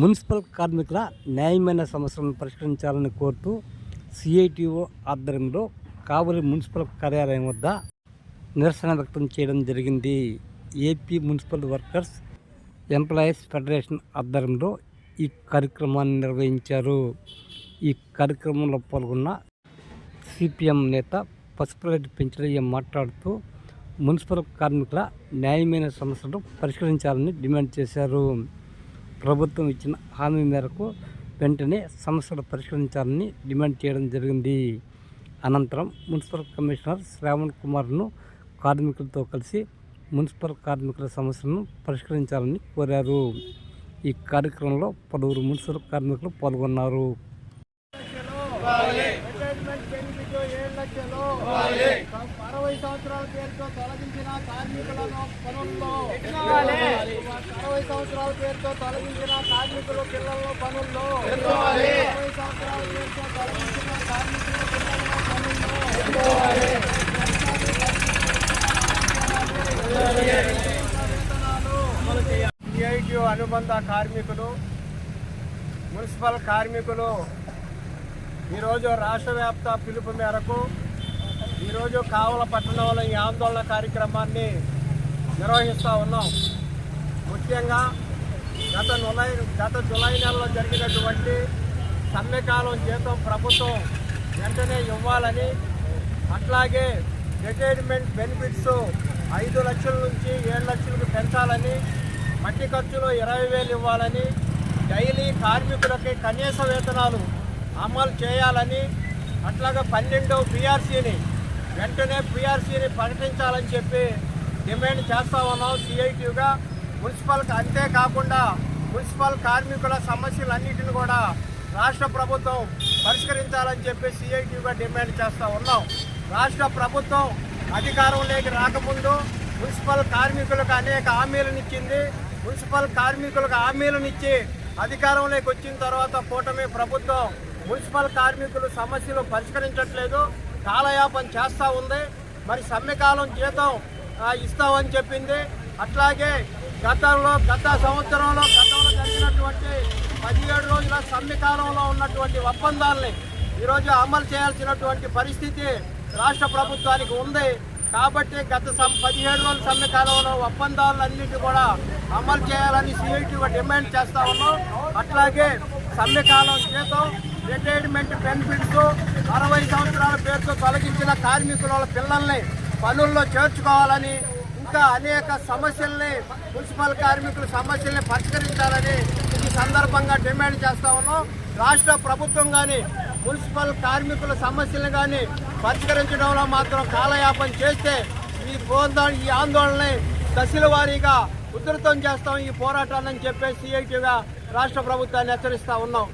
Municipal కార్మికుల న్యాయమైన సమస్యలను పరిష్కరించాలని కోరుతూ సిఐటిఓ ఆధ్వర్యంలో కావలి మున్సిపల్ కార్యాలయం వద్ద నిరసన వ్యక్తం చేయడం జరిగింది. AP municipal workers employees federation ఆధ్వర్యంలో ఈ కార్యక్రమాన్ని నిర్వహించారు. ఈ కార్యక్రమంలో పాల్గొన్న సిపిఎం నేత పసుపురెడ్డి పెంచలయ్య మాట్లాడుతూ మున్సిపల్ కార్మికుల న్యాయమైన సమస్యలు పరిష్కరించాలని డిమాండ్ చేశారు. ప్రభుత్వం ఇచ్చిన హామీ మేరకు వెంటనే సమస్యలు పరిష్కరించాలని డిమాండ్ చేయడం జరిగింది. అనంతరం మున్సిపల్ కమిషనర్ శ్రావణ్ కుమార్ను కార్మికులతో కలిసి మున్సిపల్ కార్మికుల సమస్యలను పరిష్కరించాలని కోరారు. ఈ కార్యక్రమంలో పలువురు మున్సిపల్ కార్మికులు పాల్గొన్నారు. అరవై సంవత్సరాల పేరుతో తొలగించిన కార్మికులను పనుల్లో అరవై సంవత్సరాల పేరుతో తొలగించిన కార్మికులు పిల్లల పనుల్లో. అరవై సంవత్సరాల పేరుతో తొలగించిన కార్మికుల పిల్లల పనుల్లో. సిఐటి అనుబంధ కార్మికులు మున్సిపల్ కార్మికులు ఈరోజు రాష్ట్ర వ్యాప్త పిలుపు మేరకు ఈరోజు కావల పట్టణంలో ఈ ఆందోళన కార్యక్రమాన్ని నిర్వహిస్తూ ఉన్నాం. ముఖ్యంగా గత జులై గత జులై నెలలో జరిగినటువంటి సమ్మెకాలం జీతం ప్రభుత్వం వెంటనే ఇవ్వాలని అట్లాగే రిటైర్మెంట్ బెనిఫిట్స్ ఐదు లక్షల నుంచి ఏడు లక్షలకు పెంచాలని మట్టి ఖర్చులు ఇరవై వేలు ఇవ్వాలని డైలీ కార్మికులకి కనీస వేతనాలు అమలు చేయాలని అట్లాగే పన్నెండవ పిఆర్సీని వెంటనే పిఆర్సీని ప్రకటించాలని చెప్పి డిమాండ్ చేస్తా ఉన్నాం. సిఐటిగా మున్సిపల్ అంతేకాకుండా మున్సిపల్ కార్మికుల సమస్యలన్నింటిని కూడా రాష్ట్ర ప్రభుత్వం పరిష్కరించాలని చెప్పి సిఐటిగా డిమాండ్ చేస్తూ ఉన్నాం. రాష్ట్ర ప్రభుత్వం అధికారంలోకి రాకముందు మున్సిపల్ కార్మికులకు అనేక హామీలను ఇచ్చింది. మున్సిపల్ కార్మికులకు హామీలను ఇచ్చి అధికారంలోకి వచ్చిన తర్వాత కూటమి ప్రభుత్వం మున్సిపల్ కార్మికులు సమస్యలు పరిష్కరించట్లేదు. కాలయాపన చేస్తూ ఉంది. మరి సమ్మెకాలం జీతం ఇస్తామని చెప్పింది. అట్లాగే గతంలో గత సంవత్సరంలో గతంలో జరిగినటువంటి పదిహేడు రోజుల సమ్మెకాలంలో ఉన్నటువంటి ఒప్పందాలని ఈరోజు అమలు చేయాల్సినటువంటి పరిస్థితి రాష్ట్ర ప్రభుత్వానికి ఉంది. కాబట్టి గత సం పదిహేడు రోజుల సమ్మె కాలంలో ఒప్పందాలన్నింటి కూడా అమలు చేయాలని సిఐటిగా డిమాండ్ చేస్తా ఉన్నాం. అట్లాగే సమ్మె కాలం జీతం రిటైర్మెంట్ బెనిఫిట్స్ అరవై సంవత్సరాల పేరుతో తొలగించిన కార్మికుల పిల్లల్ని పనుల్లో చేర్చుకోవాలని ఇంకా అనేక సమస్యల్ని మున్సిపల్ కార్మికుల సమస్యల్ని పరిష్కరించాలని ఈ సందర్భంగా డిమాండ్ చేస్తా ఉన్నాం. రాష్ట్ర ప్రభుత్వం కానీ మున్సిపల్ కార్మికుల సమస్యలు కానీ పరిష్కరించడంలో మాత్రం కాలయాపన చేస్తే ఈ పోందా ఈ ఆందోళనని దశల వారీగా ఉధృతం చేస్తాం. ఈ పోరాటాన్ని చెప్పేసి సిఐటిగా రాష్ట్ర ప్రభుత్వాన్ని హెచ్చరిస్తూ ఉన్నాం.